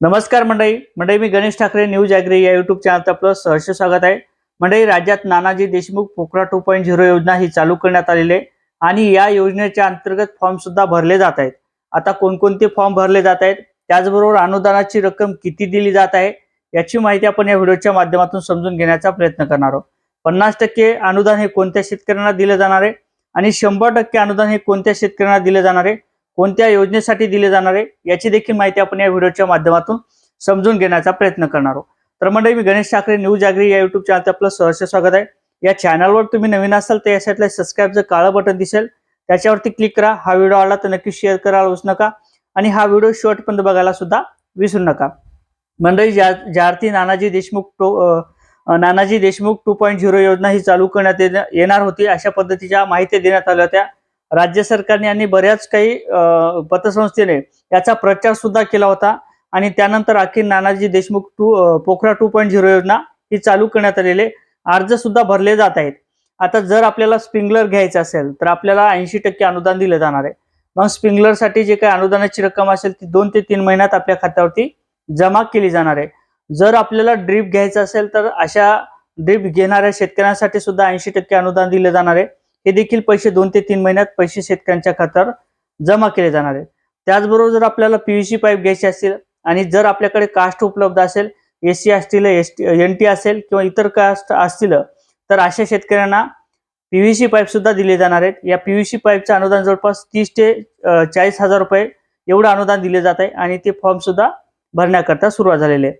नमस्कार मंडळी. मंडळी मी गणेश ठाकरे न्यूज ॲग्री या युट्यूब चॅनलचं आपलं सहर्ष स्वागत आहे. मंडळी राज्यात Nanaji Deshmukh Pokhra two point zero योजना ही चालू करण्यात आलेली आहे आणि या योजनेच्या अंतर्गत फॉर्म सुद्धा भरले जात आहेत. आता कोणकोणते फॉर्म भरले जात आहेत? त्याचबरोबर अनुदानाची रक्कम किती दिली जात आहे? याची माहिती आपण या व्हिडिओच्या माध्यमातून समजून घेण्याचा प्रयत्न करणार आहोत. पन्नास टक्के अनुदान हे कोणत्या शेतकऱ्यांना दिलं जाणार आहे? आणि शंभर टक्के अनुदान हे कोणत्या शेतकऱ्यांना दिलं जाणार आहे? कोणत्या योजनेसाठी दिले जाणार आहे याची देखील माहिती आपण या व्हिडिओच्या माध्यमातून समजून घेण्याचा प्रयत्न करणार आहोत. तर मंडळी मी गणेश ठाकरे न्यूज जागरी या युट्यूब चॅनलचं आपलं सहर्ष स्वागत आहे. या चॅनलवर तुम्ही नवीन असाल तर या साईडला सबस्क्राईबचं काळं बटन दिसेल. त्याच्यावरती क्लिक करा. हा व्हिडिओ आला तर नक्की शेअर करायलाच नका. आणि हा व्हिडिओ शेवटपर्यंत बघायला सुद्धा विसरू नका. मंडळी ज्या Nanaji Deshmukh two Nanaji Deshmukh two point zero योजना ही चालू करण्यात येणार होती अशा पद्धतीच्या माहिती देण्यात आल्या होत्या. राज्य सरकारने आणि बऱ्याच काही पतसंस्थेने याचा प्रचार सुद्धा केला होता. आणि त्यानंतर अखेर Nanaji Deshmukh two Pokhra two point zero योजना ही चालू करण्यात आलेले अर्ज सुद्धा भरले जात आहेत. आता जर आपल्याला स्प्रिंगलर घ्यायचं असेल तर आपल्याला ऐंशी टक्के अनुदान दिलं जाणार आहे. मग स्प्रिंगलरसाठी जे काही अनुदानाची रक्कम असेल ती दोन ते तीन महिन्यात आपल्या खात्यावरती जमा केली जाणार आहे. जर आपल्याला ड्रीप घ्यायचं असेल तर अशा ड्रीप घेणाऱ्या शेतकऱ्यांसाठी सुद्धा ऐंशी टक्के अनुदान दिले जाणार आहे. हे देखील पैसे दोन ते तीन महिन्यात पैसे शेतकऱ्यांच्या खात्यावर जमा केले जाणार आहेत. त्याचबरोबर जर आपल्याला पीव्हीसी पाईप घ्यायचे असतील आणि जर आपल्याकडे कास्ट उपलब्ध असेल एस सी असतील एस टी एन टी असेल किंवा इतर कास्ट असतील तर अशा शेतकऱ्यांना पीव्हीसी पाईप सुद्धा दिले जाणार आहेत. या पीव्हीसी पाईपचं अनुदान जवळपास तीस ते चाळीस हजार रुपये एवढं अनुदान दिले जात आहे आणि ते फॉर्म सुद्धा भरण्याकरता सुरुवात झालेली आहे.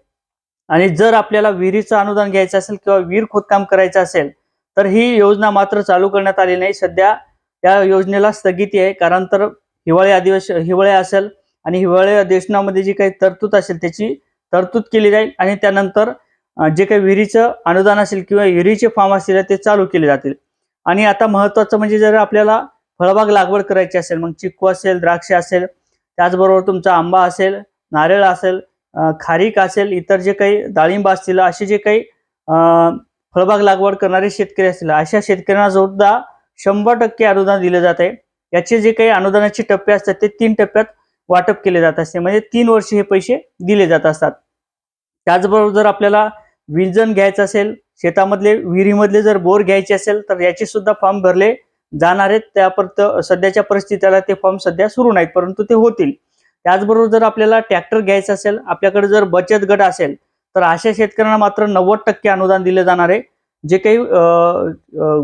आणि जर आपल्याला विहिरीचं अनुदान घ्यायचं असेल किंवा विहीर खोदकाम करायचं असेल तर ही योजना मात्र चालू करण्यात आली नाही. सध्या या योजनेला स्थगिती आहे. कारण तर हिवाळी अधिवेशन हिवाळे असेल आणि हिवाळी अधिवेशनामध्ये जी काही तरतूद असेल त्याची तरतूद केली जाईल आणि त्यानंतर जे काही विहिरीचं अनुदान असेल किंवा विहिरीचे फॉर्म असतील ते चालू केले जातील. आणि आता महत्वाचं म्हणजे जर आपल्याला फळबाग लागवड करायची असेल मग चिक्कू असेल द्राक्ष असेल त्याचबरोबर तुमचा आंबा असेल नारळ असेल खारीक असेल इतर जे काही डाळिंब असतील असे जे काही फळबाग लागवड करणारे शेतकरी असतील. अशा शेतकऱ्यांना सुद्धा शंभर टक्के अनुदान दिले जात. आहे याचे जे काही अनुदानाचे टप्पे असतात ते तीन टप्प्यात वाटप केले जात असते. म्हणजे तीन वर्ष हे पैसे दिले जात असतात. त्याचबरोबर जर आपल्याला विंजन घ्यायचं असेल शेतामधले विहिरीमधले जर बोर घ्यायचे असेल तर याचे सुद्धा फॉर्म भरले जाणार आहेत. त्यापर्यंत सध्याच्या परिस्थितीला ते फॉर्म सध्या सुरू नाहीत परंतु ते होतील. त्याचबरोबर जर आपल्याला ट्रॅक्टर घ्यायचं असेल आपल्याकडे जर बचत गट असेल तर अशा शेतकऱ्यांना मात्र नव्वद टक्के अनुदान दिले जाणार आहे. जे काही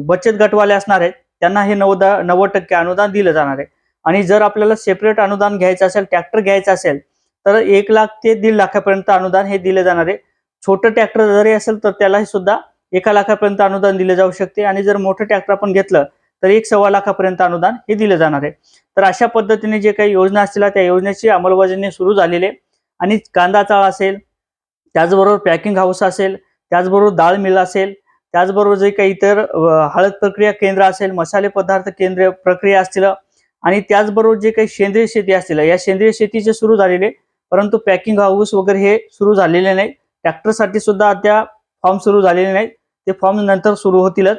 बचत गटवाले असणार आहेत त्यांना हे नव्वद नव्वद टक्के अनुदान दिलं जाणार आहे. आणि जर आपल्याला सेपरेट अनुदान घ्यायचं असेल ट्रॅक्टर घ्यायचं असेल तर एक लाख ते दीड लाखापर्यंत अनुदान हे दिले जाणार आहे. छोटं ट्रॅक्टर जरी असेल तर त्यालाही सुद्धा एका लाखापर्यंत अनुदान दिले जाऊ शकते. आणि जर मोठं ट्रॅक्टर आपण घेतलं तर एक सव्वा लाखापर्यंत अनुदान हे दिलं जाणार आहे. तर अशा पद्धतीने जे काही योजना असतील त्या योजनेची अंमलबजावणी सुरू झालेली आहे. आणि कांदा चाळ असेल त्याचबरोबर पॅकिंग हाऊस असेल त्याचबरोबर डाळ मिल असेल त्याचबरोबर जे काही इतर हळद प्रक्रिया केंद्र असेल मसाले पदार्थ केंद्र प्रक्रिया असतील आणि त्याचबरोबर जे काही सेंद्रिय शेती असतील या सेंद्रिय शेतीचे सुरू झालेले परंतु पॅकिंग हाऊस वगैरे हे सुरू झालेले नाही ट्रॅक्टरसाठी सुद्धा त्या फॉर्म सुरू झालेले नाहीत. ते फॉर्म नंतर सुरू होतीलच.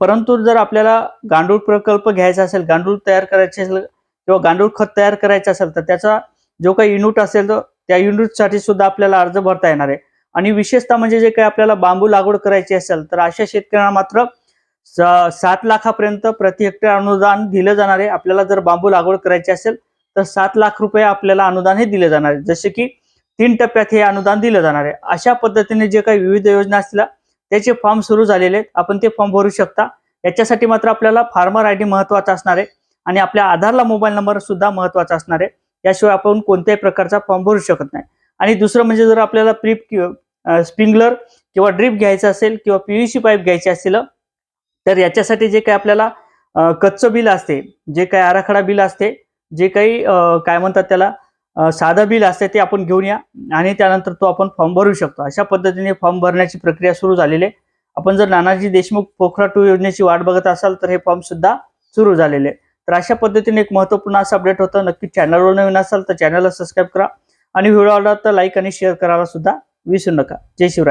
परंतु जर आपल्याला गांडूळ प्रकल्प घ्यायचा असेल गांडूळ तयार करायचे असेल किंवा गांडूळ खत तयार करायचं असेल तर त्याचा जो काही युनिट असेल तर त्या युनिटसाठी सुद्धा आपल्याला अर्ज भरता येणार आहे. आणि विशेषतः म्हणजे जे काही आपल्याला बांबू लागवड करायची असेल तर अशा शेतकऱ्यांना मात्र स- सात लाखापर्यंत प्रति हेक्टर अनुदान दिलं जाणार आहे. आपल्याला जर बांबू लागवड करायची असेल तर सात लाख रुपये आपल्याला अनुदान हे दिले जाणार आहे. जसे की तीन टप्प्यात हे अनुदान दिलं जाणार आहे. अशा पद्धतीने जे काही विविध योजना असतील त्याचे फॉर्म सुरू झालेले आहेत. आपण ते फॉर्म भरू शकता. याच्यासाठी मात्र आपल्याला फार्मर आय डी महत्त्वाचा असणार आहे. आणि आपल्या आधारला मोबाईल नंबर सुद्धा महत्त्वाचा असणार आहे. याशिवाय आपण कोणत्याही प्रकारचा फॉर्म भरू शकत नाही. आणि दुसरं म्हणजे जर आपल्याला प्रीप स्प्रिंगलर किंवा ड्रीप घ्यायचं असेल किंवा पीव्हीसी पाईप घ्यायची असेल तर याच्यासाठी जे काही आपल्याला कच्चं बिल असते जे काही आराखडा बिल असते जे काही काय म्हणतात त्याला साधं बिल असते ते आपण घेऊन या आणि त्यानंतर तो आपण फॉर्म भरू शकतो. अशा पद्धतीने फॉर्म भरण्याची प्रक्रिया सुरू झालेली आहे. आपण जर नानाजी देशमुख पोखरा टू योजनेची वाट बघत असाल तर हे फॉर्म सुद्धा सुरू झालेले आहे. तर अशा पद्धतीने एक महत्त्वपूर्ण असं अपडेट होतं. नक्की चॅनलवर नवीन असाल तर चॅनलला सबस्क्राईब करा. आणि व्हिडिओ आवडला तर लाईक आणि शेअर करायला सुद्धा विसरू नका. जय शिवराय.